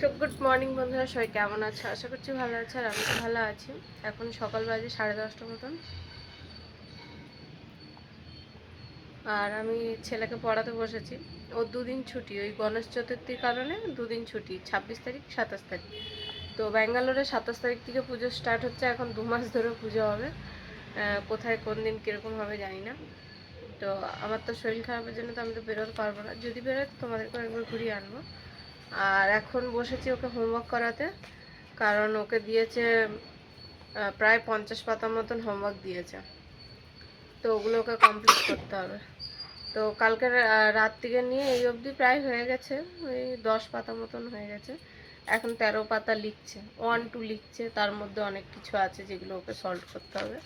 So good morning বন্ধুরা। সবাই কেমন আছে? আশা করছি ভালো আছে আর আমি ভালো আছি। এখন সকাল বাজে সাড়ে দশটা মতন। আর আমি ছেলেকে পড়াতে বসেছি। ও দুদিন ছুটি। ওই গণেশ চতুর্থীর কারণে দুদিন ছুটি। ছাব্বিশ তারিখ, সাতাশ তারিখ। তো ব্যাঙ্গালোরে সাতাশ তারিখ থেকে পুজো স্টার্ট হচ্ছে। এখন দু মাস ধরে পুজো হবে। কোথায়, কোন দিন, কীরকম হবে জানি না। তো আমার তো শরীর খারাপের জন্য তো আমি তো বেরোতে পারব না। যদি বেরোয়, তো তোমাদেরকে একবার ঘুরিয়ে আনব। আর এখন বসেছি ওকে হোমওয়ার্ক করাতে, কারণ ওকে দিয়েছে প্রায় পঞ্চাশ পাতার মতন হোমওয়ার্ক দিয়েছে। তো ওগুলো ওকে কমপ্লিট করতে হবে। তো কালকে রাত থেকে নিয়ে এই অবধি প্রায় হয়ে গেছে, ওই দশ পাতা মতন হয়ে গেছে। এখন তেরো পাতা লিখছে ওয়ান টু লিখছে, তার মধ্যে অনেক কিছু আছে যেগুলো ওকে সলভ করতে হবে।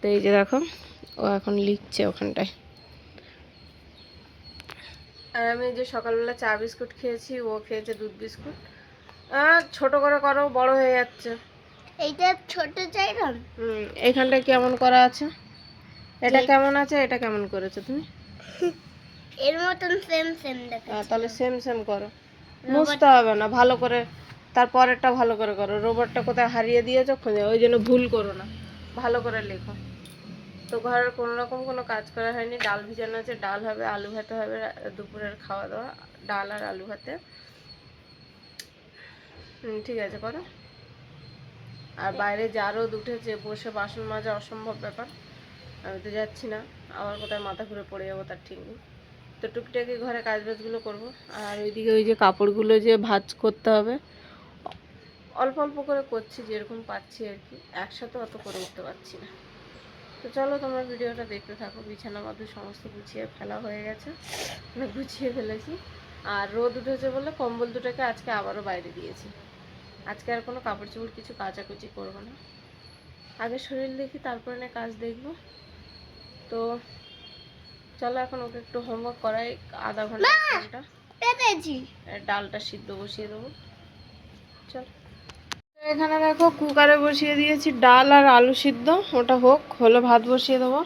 তো এই যে দেখো, ও এখন লিখছে ওখানটায়। আর আমি যে সকালবেলা চা বিস্কুট খেয়েছি ও খেয়েছে দুধ বিস্কুট। ছোট করে করো বড় হয়ে যাচ্ছে। এইটা ছোট চাই না হুম এইখানটায় কেমন করা আছে? এটা কেমন আছে এটা কেমন করেছ তুমি? এর মতন সেম সেম দেখা আহ, তাহলে সেম সেম করো। মুছতে হবে না ভালো করে তারপরেরটা ভালো করে করো। রোবটটা কোথায় হারিয়ে দিয়েছ খুঁজে। ওই জন্য ভুল করো না। ভালো করে লেখো। তো ঘরের কোনো রকম কোনো কাজ করা হয়নি। ডাল ভিজানো আছে ডাল হবে আলু ভাতে হবে দুপুরের খাওয়া দাওয়া ডাল আর আলু ভাতে। ঠিক আছে করো। আর বাইরে যা রোদ উঠেছে বসে বাসন মাজা অসম্ভব ব্যাপার। আমি তো যাচ্ছি না আবার কোথায় মাথা ঘুরে পড়ে যাব তার ঠিক নেই। তো টুকটাকি ঘরে কাজ বাজগুলো করব। আর ওইদিকে ওই যে কাপড়গুলো যে ভাজ করতে হবে অল্প অল্প করে করছি যেরকম পাচ্ছি আর কি। একসাথে অত করে উঠতে পারছি না। তো চলো তোমরা ভিডিওটা দেখতে থাকো। বিছানা মাদুর সমস্ত গুছিয়ে ফেলা হয়ে গেছে। মানে গুছিয়ে ফেলেছি। আর রোদ উঠেছে বলে কম্বল দুটোকে আজকে আবারও বাইরে দিয়েছি। আজকে আর কোনো কাপড় চোপড় কিছু কাচাকুচি করব না। আগে শরীর দেখি তারপরে না কাজ দেখব। তো চলো এখন ওকে একটু হোমওয়ার্ক করাই। আধা ঘণ্টা পেতেছি ডালটা সিদ্ধ বসিয়ে দেবো। চল। এখানে দেখো কুকারে বসিয়ে দিয়েছি ডাল আর আলু সিদ্ধ, ওটা হোক, হলে ভাত বসিয়ে দেবো।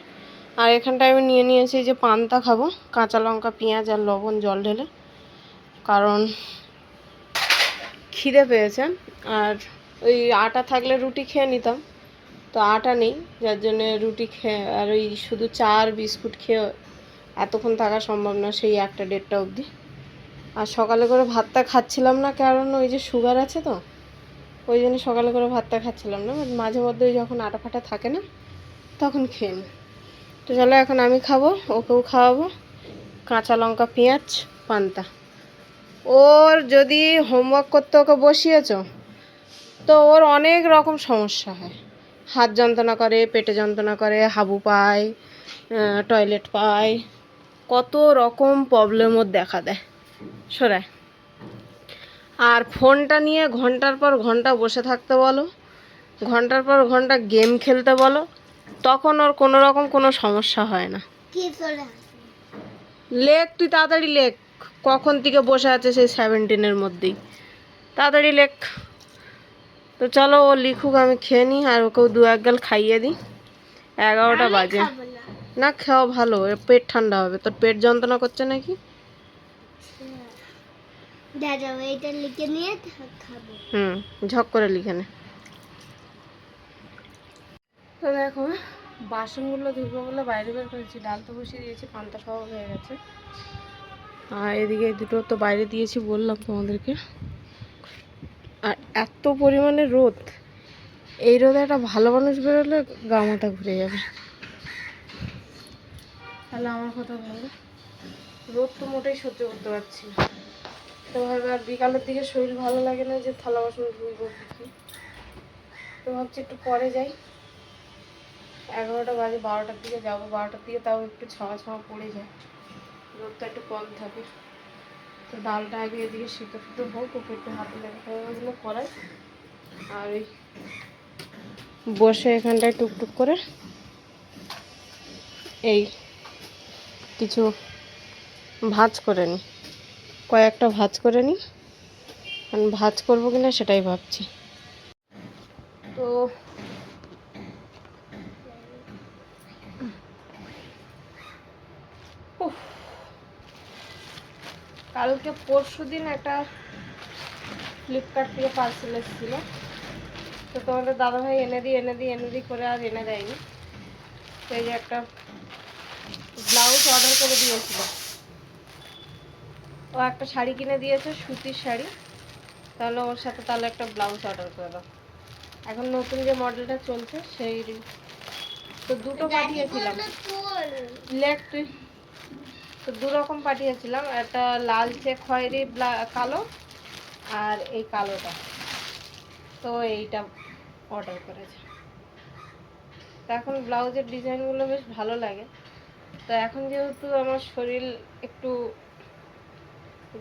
আর এখানটায় আমি নিয়ে নিয়েছি যে পান্তা খাব, কাঁচা লঙ্কা, পেঁয়াজ আর লবণ, জল ঢেলে। কারণ খিদে পেয়েছে, আর ওই আটা থাকলে রুটি খেয়ে নিতাম, তো আটা নেই, যার জন্য রুটি খেয়ে, আর ওই শুধু চা আর বিস্কুট খেয়ে এতক্ষণ থাকা সম্ভব না, সেই একটা দেড়টা অবধি। আর সকালে করে ভাতটা খাচ্ছিলাম না, কারণ ওই যে সুগার আছে তো ওই জন্য সকালে করে ভাতটা খাচ্ছিলাম না বাট মাঝে মধ্যে যখন আটা ফাটা থাকে না, তখন খেয়ে নিই তো চলো এখন আমি খাব, ওকেও খাওয়াবো। কাঁচা লঙ্কা, পেঁয়াজ, পান্তা। ওর যদি হোমওয়ার্ক করতে ওকে বসিয়েছ, তো ওর অনেক রকম সমস্যা হয়। হাত যন্ত্রণা করে, পেটে যন্ত্রণা করে, হাবু পায় টয়লেট পায়, কত রকম প্রবলেম ওর দেখা দেয়। সরায় আর ফোনটা নিয়ে ঘণ্টার পর ঘণ্টা বসে থাকতে বলো ঘণ্টার পর ঘণ্টা গেম খেলতে বলো তখন ওর কোনো রকম কোনো সমস্যা হয় না। লেখ তুই তাড়াতাড়ি লেখ কখন থেকে বসে আছে সেই সেভেন্টিনের মধ্যেই। তাড়াতাড়ি লেখ তো চলো ও লিখুক আমি খেয়ে নিই আর ওকেও দু এক গাল খাইয়ে দিই। এগারোটা বাজে। না। না খাওয়া ভালো পেট ঠান্ডা হবে। তোর পেট যন্ত্রণা করছে নাকি? দাদা এইটা লিখে নিয়ে খাব। হুম ঝক করে লিখে নে। তো দেখো বাসনগুলো ধুবো বলে বাইরে বের করেছি ডাল তো বসিয়ে দিয়েছি পান্তা খাওয়া হয়ে গেছে। আর এদিকে দুটো তো বাইরে দিয়েছি বললাম তোমাদেরকে। আর এত পরিমাণে রোদ এই রোদে একটা ভালো মানুষ বেরোলে গা মাথা ঘুরে যাবে। তাহলে আমার কথা ভালো। রোদ তো মোটেই সহ্য করতে পারছি না। তো ভাবে আর বিকালের দিকে শরীর ভালো লাগে না যে থালা বাসন ধুইব তো ভাবছি একটু পরে যাই। এগারোটা বাজে, বারোটার দিকে যাব। বারোটার দিকে তাও একটু ছাওয়া ছাওয়া পড়ে যায়। রোদটা একটু কম থাকে। তো ডালটা আগে এদিকে সিদ্ধ ফিদ্ধ হোক, ওকে একটু হাতে লাগে ওগুলো করাই আর ওই বসে এখানটায় টুকটুক করে এই কিছু ভাজ করে নিই কয়েকটা ভাজ করে নিই। আমি ভাজ করব কিনা সেটাই ভাবছি। তো। কালকে পরশু দিন একটা ফ্লিপকার্ট থেকে পার্সেল এসেছিল। তো তোমাদের দাদাভাই এনে দিই এনে দিই এনে দিই করে আর এনে দেয়নি। এই যে একটা ব্লাউজ অর্ডার করে দিয়েছিল। ও একটা শাড়ি কিনে দিয়েছে সুতির শাড়ি। তাহলে ওর সাথে তাহলে একটা ব্লাউজ অর্ডার করে দাও। এখন নতুন যে মডেলটা চলছে সেই তো দুটো পাঠিয়েছিলাম। তো দু রকম পাঠিয়েছিলাম। একটা লালচে খয়েরি ব্লা- কালো আর এই কালোটা। তো এইটা অর্ডার করেছে। তো এখন ব্লাউজের ডিজাইনগুলো বেশ ভালো লাগে। তো এখন যেহেতু আমার শরীর একটু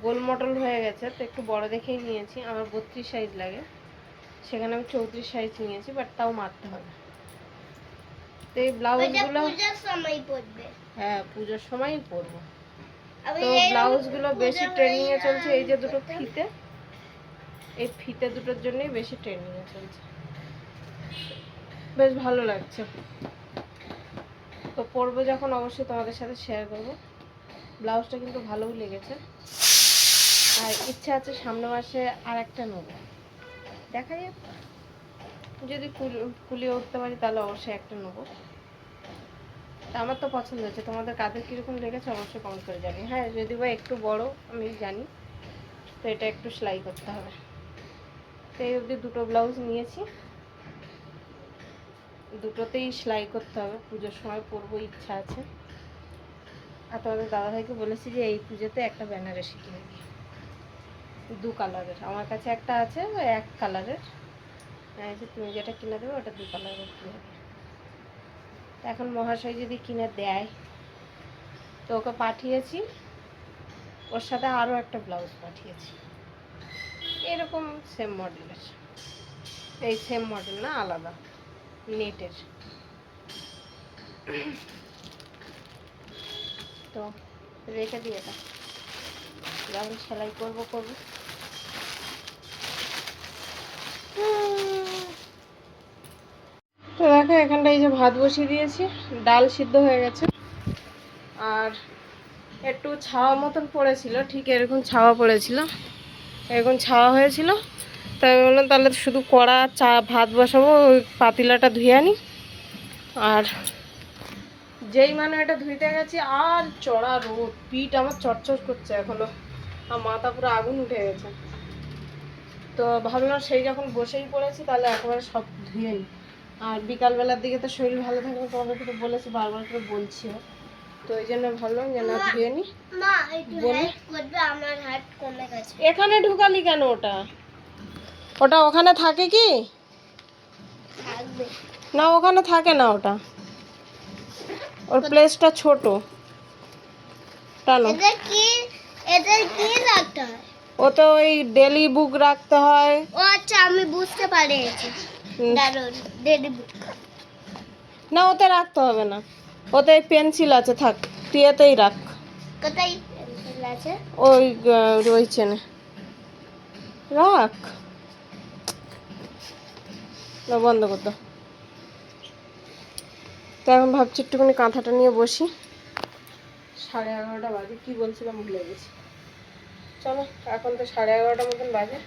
গোলমটল হয়ে গেছে তো একটু বড় দেখেই নিয়েছি। আমার বত্রিশ সাইজ লাগে। সেখানে আমি চৌত্রিশ সাইজ নিয়েছি বাট তাও মারতে হবে। তো এই ব্লাউজগুলো হ্যাঁ পুজোর সময়ই পরবো। তো ব্লাউজগুলো বেশি পুজো ট্রেনিং এ চলছে এই যে দুটো ফিতে এই ফিতে দুটোর জন্যই বেশি ট্রেনিং এ চলছে। বেশ ভালো লাগছে। তো পরবো যখন অবশ্যই তোমাদের সাথে শেয়ার করব। ব্লাউজটা কিন্তু ভালোই লেগেছে। আর ইচ্ছা আছে সামনে মাসে আর একটা নেব। দেখা যাক। যদি কুল- কুলিয়ে উঠতে পারি তাহলে অবশ্যই একটা নেব। তা আমার তো পছন্দ হচ্ছে তোমাদের কাদের কীরকম লেগেছে অবশ্যই কমেন্ট করে জানি হ্যাঁ যদি বা একটু বড়, আমি জানি। তো এটা একটু সেলাই করতে হবে। তো এই অবধি দুটো ব্লাউজ নিয়েছি। দুটোতেই সেলাই করতে হবে। পুজোর সময় পরবো ইচ্ছা আছে। আর তোমাদের দাদাভাইকে বলেছি যে এই পুজোতে একটা কিনে দিই দু কালারের। আমার কাছে একটা আছে এক কালারের। যে তুমি যেটা কিনে দেবে, ওটা দু কালারের কিনে এখন মহাশয় যদি কিনে দেয়, তো ওকে পাঠিয়েছি। ওর সাথে আরও একটা ব্লাউজ পাঠিয়েছি। এরকম সেম মডেলের এই সেম মডেল না, আলাদা। নেটের। তো রেখে দিয়ে যখন সেলাই করব করব। দেখো এখানটা এই যে ভাত বসিয়ে দিয়েছি, ডাল সিদ্ধ হয়ে গেছে। আর একটু ছাওয়া মতন পড়েছিল, ঠিক এরকম ছাওয়া পড়েছিল, এরকম ছাওয়া হয়েছিল। তাই বললাম, তাহলে শুধু কড়া, চা, ভাত বসাবো, ওই পাতিলাটা ধুয়ে আনি। আর যেই মানে এটা ধুইতে গেছি, আর চড়া রোদ, পিঠ আমার চটচট করছে এখনও। আর মাথা পুরো আগুন উঠে গেছে। তো ভাবলাম, সেই যখন বসেই পড়েছি, তাহলে একেবারে সব ধুয়ে নিই আর বিকালবেলার দিকে তো শরীর ভালো থাকবে তোমাদেরকে তো বলেছি বারবার করে বলছিও। তো ওই জন্য ভাবলাম যে না ধুয়ে নিই মা একটু বলো। করবে আমার হাত কমে গেছে। এখানে ঢুকালি কেন ওটা? ওটা ওখানে থাকে কি? না ওখানে থাকে না ওটা। ওর প্লেসটা ছোট। টানো। এদের কি এদের কি রাখতে হয়? ওতে ওই ডেলি বুক রাখতে হয়। ও আচ্ছা আমি বুঝতে পারি না ওতে রাখতে হবে না। ওতে পেন্সিল আছে থাক তুই এতেই রাখ। কোথায় পেন্সিল আছে? ওই ওই চেনে। রাখ। না বন্ধ কর দাও তো এখন ভাবছি একটুখানি কাঁথাটা নিয়ে বসি। সাড়ে এগারোটা বাজে কি বলছিলাম ভুলে গেছি। চলো এখন তো সাড়ে এগারোটার মতন বাজে।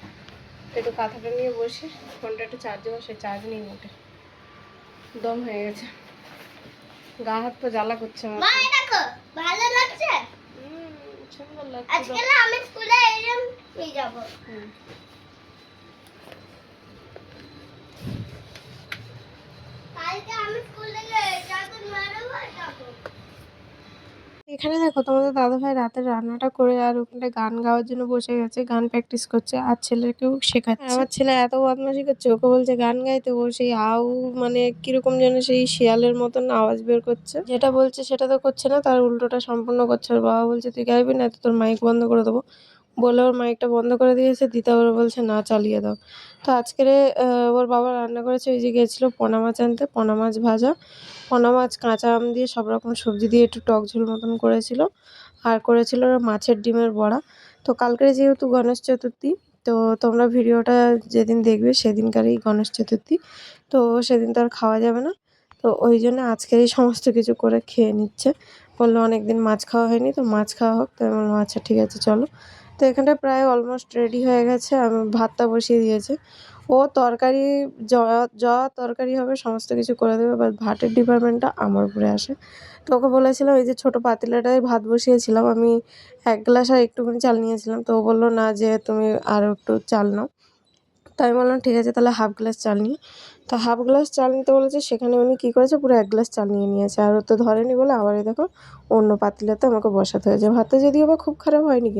একটু কাঁথাটা নিয়ে বসি ফোনটা একটু চার্জে বসে চার্জ নেই মোটে দম হয়ে গেছে। গা হাত তো জ্বালা করছে আমার। মা দেখো ভালো লাগছে? হুম, সুন্দর লাগছে আজকে না আমি স্কুলে এরকম নিয়ে যাব। কালকে আমি স্কুল তখন এখানে দেখো তোমাদের দাদা ভাই রাতে রান্নাটা করে আর ওখানে গান গাওয়ার জন্য বসে গেছে, গান প্র্যাকটিস করছে আর ছেলেকেও শেখাচ্ছে। আমার ছেলে এত বদমাশি করছে, ওকে বলছে গান গাইতে ও সেই আউ মানে কীরকম যেন সেই শিয়ালের মতন আওয়াজ বের করছে। যেটা বলছে সেটা তো করছে না, তার উল্টোটা সম্পূর্ণ করছে। ওর বাবা বলছে, তুই গাইবি না তো তোর মাইক বন্ধ করে দেবো। বলে ওর মাইকটা বন্ধ করে দিয়েছে, দিতে ওরা বলছে, না, চালিয়ে দাও। তো আজকের ওর বাবা রান্না করেছে, ওই যে গেছিল পোনা মাছ আনতে, পোনা মাছ ভাজা। পোনা মাছ, কাঁচা আম দিয়ে সব রকম সবজি দিয়ে একটু টক ঝোল মতন করেছিল। আর করেছিল মাছের ডিমের বড়া। তো কালকে যেহেতু গণেশ চতুর্থী, তো তোমরা ভিডিওটা যেদিন দেখবে সেদিনকারই গণেশ চতুর্থী। তো সেদিন তো আর খাওয়া যাবে না। তো ওই জন্য আজকেরই সমস্ত কিছু করে খেয়ে নিচ্ছে। বলল অনেক দিন মাছ খাওয়া হয়নি, তো মাছ খাওয়া হোক। তো আমি বললাম আচ্ছা ঠিক আছে, চলো। তো এখানটা প্রায় অলমোস্ট রেডি হয়ে গেছে। আমি ভাতটা বসিয়ে দিয়েছে। ও তরকারি য- তরকারি হবে সমস্ত কিছু করে দেবে বাট ভাতের ডিপার্টমেন্টটা আমার উপরে আসে। তো ওকে বলেছিলাম, এই যে ছোটো পাতিলাটায় ভাত বসিয়েছিলাম, আমি এক গ্লাস আর একটুখানি চাল নিয়েছিলাম। তো ও বলল, না, যে তুমি আরও একটু চাল নাও। তাই আমি বললাম, ঠিক আছে, তাহলে হাফ গ্লাস চাল নিই। তো হাফ গ্লাস চাল নিতে বলেছে, সেখানে উনি কী করেছে, পুরো এক গ্লাস চাল নিয়ে নিয়েছে। আর ও তো ধরেনি বলে, আবার দেখো অন্য পাতিলাতে আমাকে বসাতে হয়েছে। ভাতটা যদিও বা খুব খারাপ হয়নি, কিন্তু